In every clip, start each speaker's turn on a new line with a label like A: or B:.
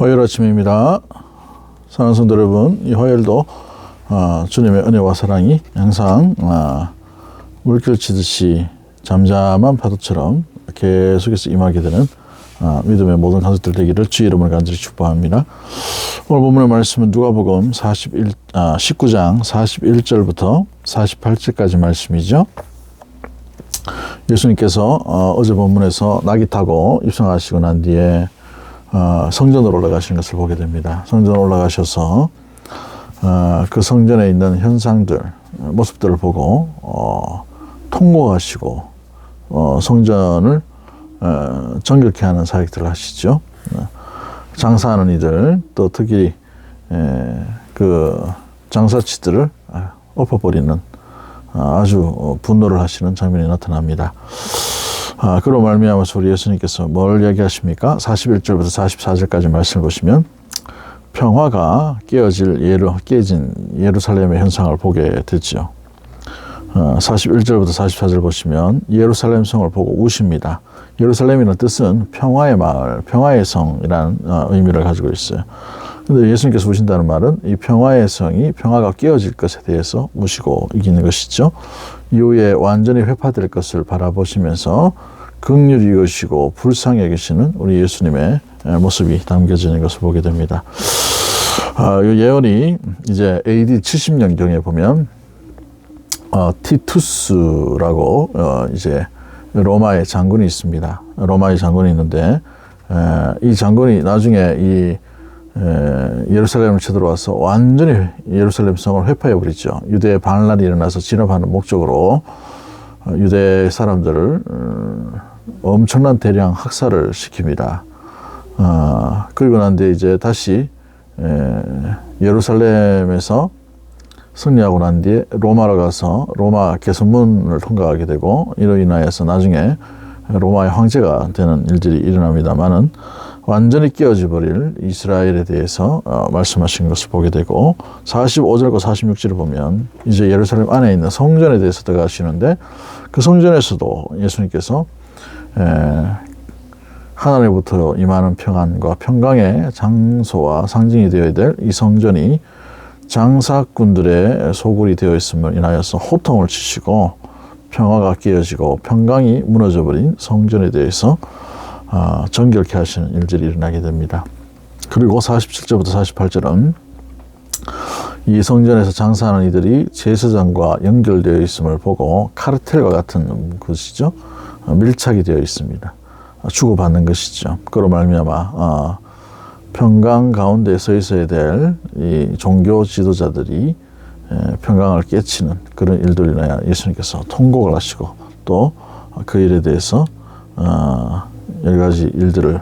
A: 화요일 아침입니다. 사랑하는 성도 여러분, 이 화요일도 어, 주님의 은혜와 사랑이 항상 어, 물결 치듯이 잠잠한 파도처럼 계속해서 임하게 되는 어, 믿음의 모든 가족들 되기를 주의 이름으로 간절히 축복합니다. 오늘 본문의 말씀은 누가복음 41, 아, 19장 41절부터 48절까지 말씀이죠. 예수님께서 어, 어제 본문에서 낙이 타고 입성하시고 난 뒤에 어, 성전으로 올라가신 것을 보게 됩니다. 성전 올라가셔서 어, 그 성전에 있는 현상들, 어, 모습들을 보고 어, 통곡하시고 어, 성전을 어, 정결케 하는 사역들을 하시죠. 어, 장사하는 이들 또 특히 에, 그 장사치들을 아, 엎어버리는 아, 아주 어, 분노를 하시는 장면이 나타납니다. 아, 그로 말미암아서 우리 예수님께서 뭘 얘기하십니까? 41절부터 44절까지 말씀을 보시면 평화가 깨어질 예루, 깨진 예루살렘의 현상을 보게 되지요. 어, 41절부터 44절 보시면 예루살렘 성을 보고 우십니다. 예루살렘이라는 뜻은 평화의 마을, 평화의 성이라는 어, 의미를 가지고 있어요. 근데 예수님께서 우신다는 말은 이 평화의 성이 평화가 깨어질 것에 대해서 우시고 이기는 것이죠. 이후에 완전히 회파될 것을 바라보시면서 극률이 여시고 불쌍히 여기시는 우리 예수님의 모습이 담겨져 있는 것을 보게 됩니다. 아, 이 예언이 이제 AD 70년경에 보면 어, 티투스라고 어, 이제 로마의 장군이 있습니다. 로마의 장군이 있는데 에, 이 장군이 나중에 이 에, 예루살렘을 쳐들어와서 완전히 예루살렘 성을 회파해 버리죠. 유대 반란이 일어나서 진압하는 목적으로 어, 유대 사람들을 음, 엄청난 대량 학살을 시킵니다. 어, 그리고 난 뒤에 이제 다시 에, 예루살렘에서 승리하고 난 뒤에 로마로 가서 로마 개선문을 통과하게 되고 이로 인하여서 나중에 로마의 황제가 되는 일들이 일어납니다만은 완전히 깨어져 버릴 이스라엘에 대해서 어, 말씀하신 것을 보게 되고 45절과 46절을 보면 이제 예루살렘 안에 있는 성전에 대해서 들어가시는데 그 성전에서도 예수님께서 에, 하나님부터 임하는 평안과 평강의 장소와 상징이 되어야 될 이 성전이 장사꾼들의 소굴이 되어 있음을 인하여서 호통을 치시고 평화가 깨어지고 평강이 무너져 버린 성전에 대해서 어, 정결케 하시는 일들이 일어나게 됩니다. 그리고 47절부터 48절은 이 성전에서 장사하는 이들이 제사장과 연결되어 있음을 보고 카르텔과 같은 것이죠. 어, 밀착이 되어 있습니다. 어, 주고받는 것이죠. 그로 말미암아 어, 평강 가운데 서 있어야 될 이 종교 지도자들이 에, 평강을 깨치는 그런 인하여 예수님께서 통곡을 하시고 또 그 일에 대해서 어, 여러 가지 일들을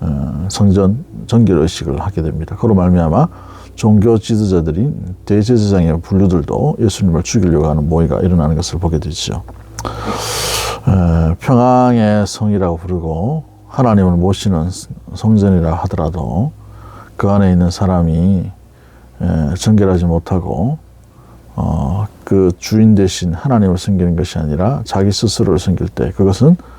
A: 어, 성전 정결 의식을 하게 됩니다. 그로 말미암아 종교 지도자들인 대제사장의 분류들도 예수님을 죽이려고 하는 모의가 일어나는 것을 보게 되죠. 에, 평강의 성이라고 부르고 하나님을 모시는 성전이라 하더라도 그 안에 있는 사람이 에, 정결하지 못하고 어, 그 주인 대신 하나님을 섬기는 것이 아니라 자기 스스로를 섬길 때 그것은 어,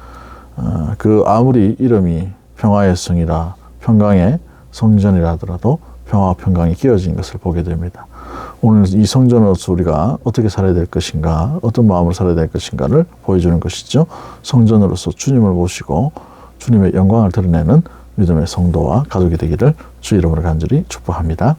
A: 그 아무리 이름이 평화의 성이라 평강의 성전이라 하더라도 평화와 평강이 끼어진 것을 보게 됩니다. 오늘 이 성전으로서 우리가 어떻게 살아야 될 것인가, 어떤 마음으로 살아야 될 것인가를 보여주는 것이죠. 성전으로서 주님을 모시고 주님의 영광을 드러내는 믿음의 성도와 가족이 되기를 주 이름으로 간절히 축복합니다.